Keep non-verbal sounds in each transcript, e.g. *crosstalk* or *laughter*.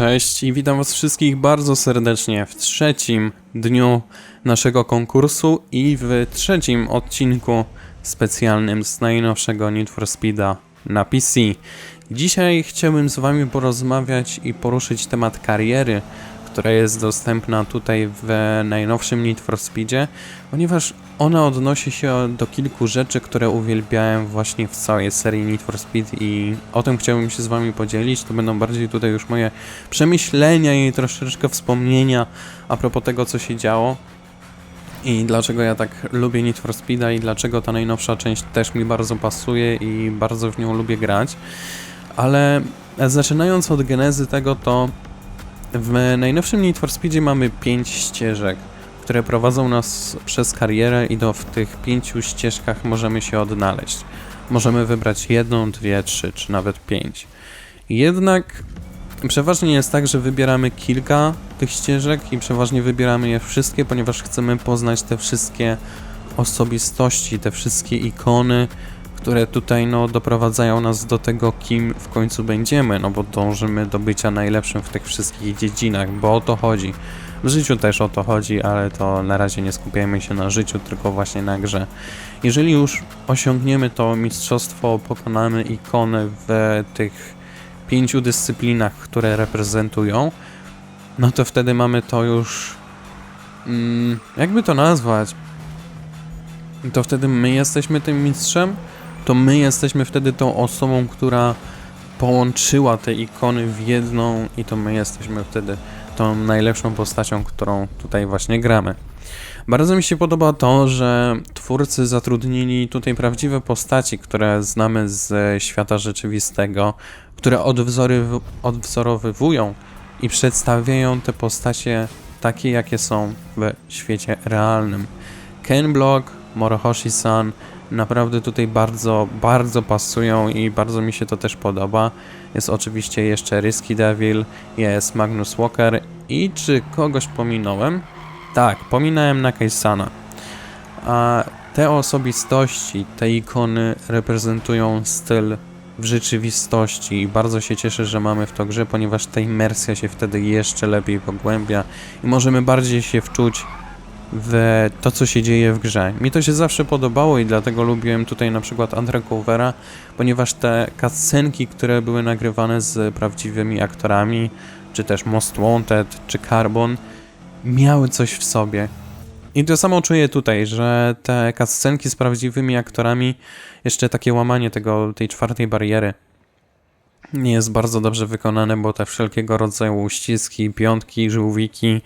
Cześć i witam Was wszystkich bardzo serdecznie w trzecim dniu naszego konkursu i w trzecim odcinku specjalnym z najnowszego Need for Speeda na PC. Dzisiaj chciałbym z Wami porozmawiać i poruszyć temat kariery, która jest dostępna tutaj w najnowszym Need for Speedzie, ponieważ ona odnosi się do kilku rzeczy, które uwielbiałem właśnie w całej serii Need for Speed i o tym chciałbym się z Wami podzielić. To będą bardziej tutaj już moje przemyślenia i troszeczkę wspomnienia a propos tego, co się działo. I dlaczego ja tak lubię Need for Speeda i dlaczego ta najnowsza część też mi bardzo pasuje i bardzo w nią lubię grać. Ale zaczynając od genezy tego, to w najnowszym Need for Speedzie mamy pięć ścieżek, które prowadzą nas przez karierę i do w tych pięciu ścieżkach możemy się odnaleźć. Możemy wybrać jedną, dwie, trzy, czy nawet pięć. Jednak przeważnie jest tak, że wybieramy kilka tych ścieżek i przeważnie wybieramy je wszystkie, ponieważ chcemy poznać te wszystkie osobistości, te wszystkie ikony, które tutaj no, doprowadzają nas do tego, kim w końcu będziemy, no bo dążymy do bycia najlepszym w tych wszystkich dziedzinach, bo o to chodzi. W życiu też o to chodzi, ale to na razie nie skupiajmy się na życiu, tylko właśnie na grze. Jeżeli już osiągniemy to mistrzostwo, pokonamy ikony w tych pięciu dyscyplinach, które reprezentują, no to wtedy mamy to już. Mm, jakby to nazwać? To wtedy my jesteśmy tym mistrzem? To my jesteśmy wtedy tą osobą, która połączyła te ikony w jedną, i to my jesteśmy wtedy tą najlepszą postacią, którą tutaj właśnie gramy. Bardzo mi się podoba to, że twórcy zatrudnili tutaj prawdziwe postaci, które znamy z świata rzeczywistego, które odwzoryw- odwzorowywują i przedstawiają te postacie takie, jakie są w świecie realnym. Ken Block, Morohoshi-san naprawdę tutaj bardzo, bardzo pasują i bardzo mi się to też podoba. Jest oczywiście jeszcze Risky Devil, jest Magnus Walker i czy kogoś pominąłem? Tak, pominąłem Nakaisana. A te osobistości, te ikony reprezentują styl w rzeczywistości i bardzo się cieszę, że mamy w to grze, ponieważ ta imersja się wtedy jeszcze lepiej pogłębia i możemy bardziej się wczuć w to, co się dzieje w grze. Mi to się zawsze podobało i dlatego lubiłem tutaj na przykład Undercovera, ponieważ te cutscenki, które były nagrywane z prawdziwymi aktorami, czy też Most Wanted, czy Carbon, miały coś w sobie. I to samo czuję tutaj, że te cutscenki z prawdziwymi aktorami, jeszcze takie łamanie tego, tej czwartej bariery, nie jest bardzo dobrze wykonane, bo te wszelkiego rodzaju uściski, piątki, żółwiki,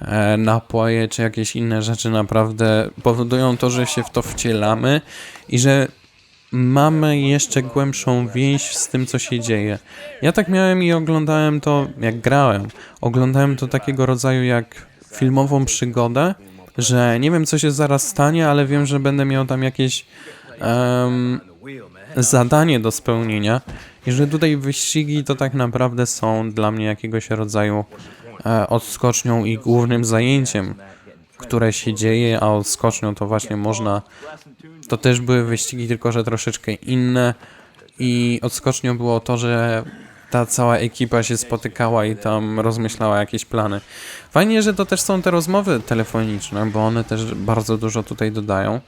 e, napoje czy jakieś inne rzeczy naprawdę powodują to, że się w to wcielamy i że mamy jeszcze głębszą więź z tym, co się dzieje. Ja tak miałem i oglądałem to, jak grałem. Oglądałem to takiego rodzaju jak filmową przygodę, że nie wiem, co się zaraz stanie, ale wiem, że będę miał tam jakieś em, zadanie do spełnienia i że tutaj wyścigi to tak naprawdę są dla mnie jakiegoś rodzaju e, odskocznią i głównym zajęciem, które się dzieje, a odskocznią to właśnie można. To też były wyścigi, tylko że troszeczkę inne i odskocznią było to, że ta cała ekipa się spotykała i tam rozmyślała jakieś plany. Fajnie, że to też są te rozmowy telefoniczne, bo one też bardzo dużo tutaj dodają.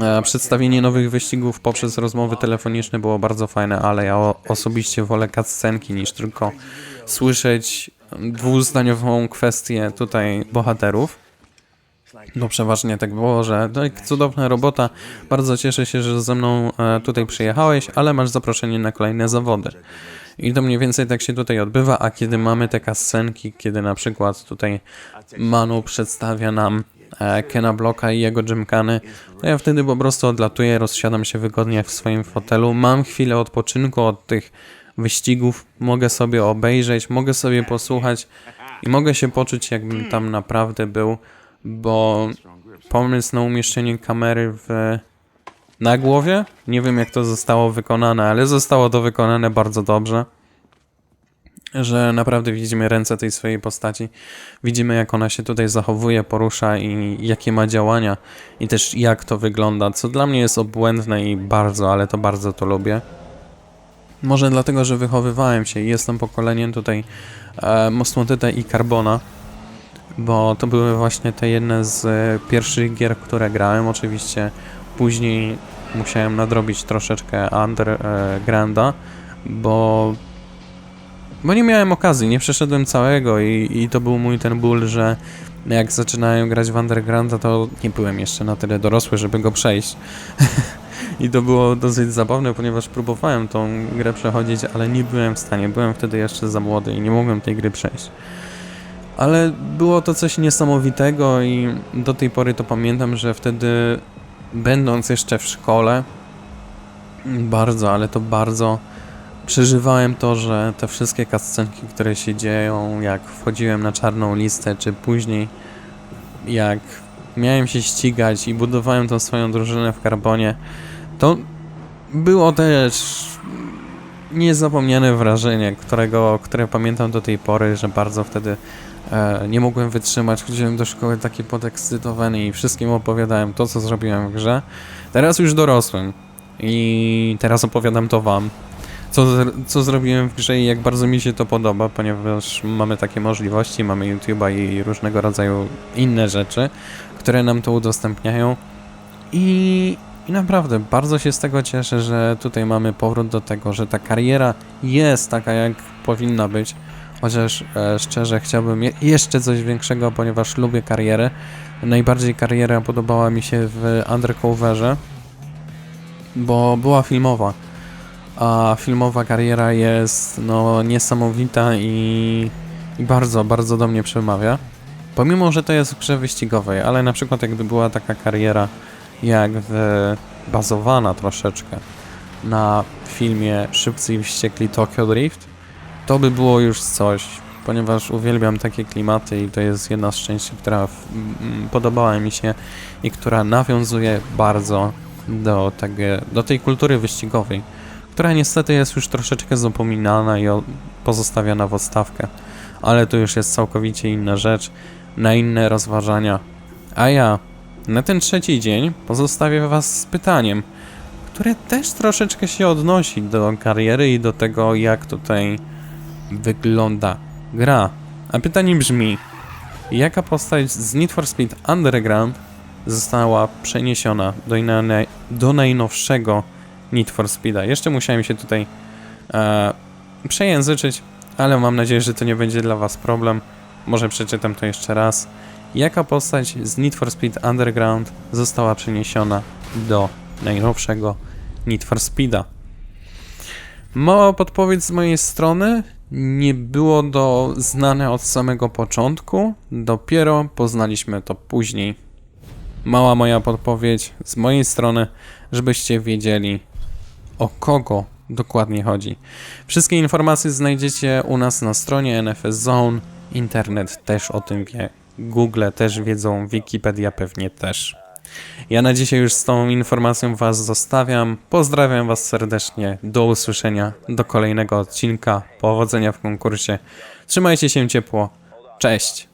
E, Przedstawienie nowych wyścigów poprzez rozmowy telefoniczne było bardzo fajne, ale ja osobiście wolę cutscenki niż tylko słyszeć dwuzdaniową kwestię tutaj bohaterów. No przeważnie tak było, że jak cudowna robota, bardzo cieszę się, że ze mną e, tutaj przyjechałeś, ale masz zaproszenie na kolejne zawody. I to mniej więcej tak się tutaj odbywa, a kiedy mamy te kascenki, kiedy na przykład tutaj Manu przedstawia nam Kena Blocka i jego gymkany, to ja wtedy po prostu odlatuję, rozsiadam się wygodnie w swoim fotelu, mam chwilę odpoczynku od tych wyścigów, mogę sobie obejrzeć, mogę sobie posłuchać i mogę się poczuć jakbym tam naprawdę był, bo pomysł na umieszczenie kamery w na głowie. Nie wiem, jak to zostało wykonane, ale zostało to wykonane bardzo dobrze. Że naprawdę widzimy ręce tej swojej postaci. Widzimy, jak ona się tutaj zachowuje, porusza i jakie ma działania, i też jak to wygląda. Co dla mnie jest obłędne i bardzo, ale to bardzo to lubię. Może dlatego, że wychowywałem się i jestem pokoleniem tutaj e, Mosmotyta i Carbona, bo to były właśnie te jedne z e, pierwszych gier, które grałem. Oczywiście później musiałem nadrobić troszeczkę Undergrounda, bo, bo nie miałem okazji, nie przeszedłem całego i, i to był mój ten ból, że jak zaczynałem grać w Undergrounda, to nie byłem jeszcze na tyle dorosły, żeby go przejść. *laughs* I to było dosyć zabawne, ponieważ próbowałem tą grę przechodzić, ale nie byłem w stanie. Byłem wtedy jeszcze za młody i nie mogłem tej gry przejść. Ale było to coś niesamowitego i do tej pory to pamiętam, że wtedy będąc jeszcze w szkole, bardzo, ale to bardzo przeżywałem to, że te wszystkie cutscenki, które się dzieją, jak wchodziłem na czarną listę, czy później jak miałem się ścigać i budowałem tą swoją drużynę w karbonie, to było też niezapomniane wrażenie, którego, które pamiętam do tej pory, że bardzo wtedy e, nie mogłem wytrzymać. Chodziłem do szkoły taki podekscytowany i wszystkim opowiadałem to, co zrobiłem w grze. Teraz już dorosłem i teraz opowiadam to wam. Co, co zrobiłem w grze i jak bardzo mi się to podoba, ponieważ mamy takie możliwości, mamy YouTube'a i różnego rodzaju inne rzeczy, które nam to udostępniają. I, I naprawdę bardzo się z tego cieszę, że tutaj mamy powrót do tego, że ta kariera jest taka, jak powinna być. Chociaż e, szczerze chciałbym je, jeszcze coś większego, ponieważ lubię karierę. Najbardziej kariera podobała mi się w Undercoverze, bo była filmowa. A filmowa kariera jest no niesamowita i, i bardzo, bardzo do mnie przemawia. Pomimo, że to jest w grze wyścigowej, ale na przykład jakby była taka kariera jak w, bazowana troszeczkę na filmie Szybcy i Wściekli Tokyo Drift, to by było już coś, ponieważ uwielbiam takie klimaty i to jest jedna z części, która podobała mi się i która nawiązuje bardzo do, tego, do tej kultury wyścigowej, która niestety jest już troszeczkę zapominana i pozostawiana w odstawkę, ale to już jest całkowicie inna rzecz, na inne rozważania. A ja na ten trzeci dzień pozostawię Was z pytaniem, które też troszeczkę się odnosi do kariery i do tego, jak tutaj wygląda gra. A pytanie brzmi: jaka postać z Need for Speed Underground została przeniesiona do, do najnowszego Need for Speeda? Jeszcze musiałem się tutaj e, przejęzyczyć, ale mam nadzieję, że to nie będzie dla Was problem. Może przeczytam to jeszcze raz. Jaka postać z Need for Speed Underground została przeniesiona do najnowszego Need for Speeda? Mała podpowiedź z mojej strony. Nie było to znane od samego początku, dopiero poznaliśmy to później. Mała moja podpowiedź z mojej strony, żebyście wiedzieli o kogo dokładnie chodzi. Wszystkie informacje znajdziecie u nas na stronie NFS Zone. Internet też o tym wie. Google też wiedzą, Wikipedia pewnie też. Ja na dzisiaj już z tą informacją Was zostawiam. Pozdrawiam Was serdecznie. Do usłyszenia. Do kolejnego odcinka. Powodzenia w konkursie. Trzymajcie się ciepło. Cześć.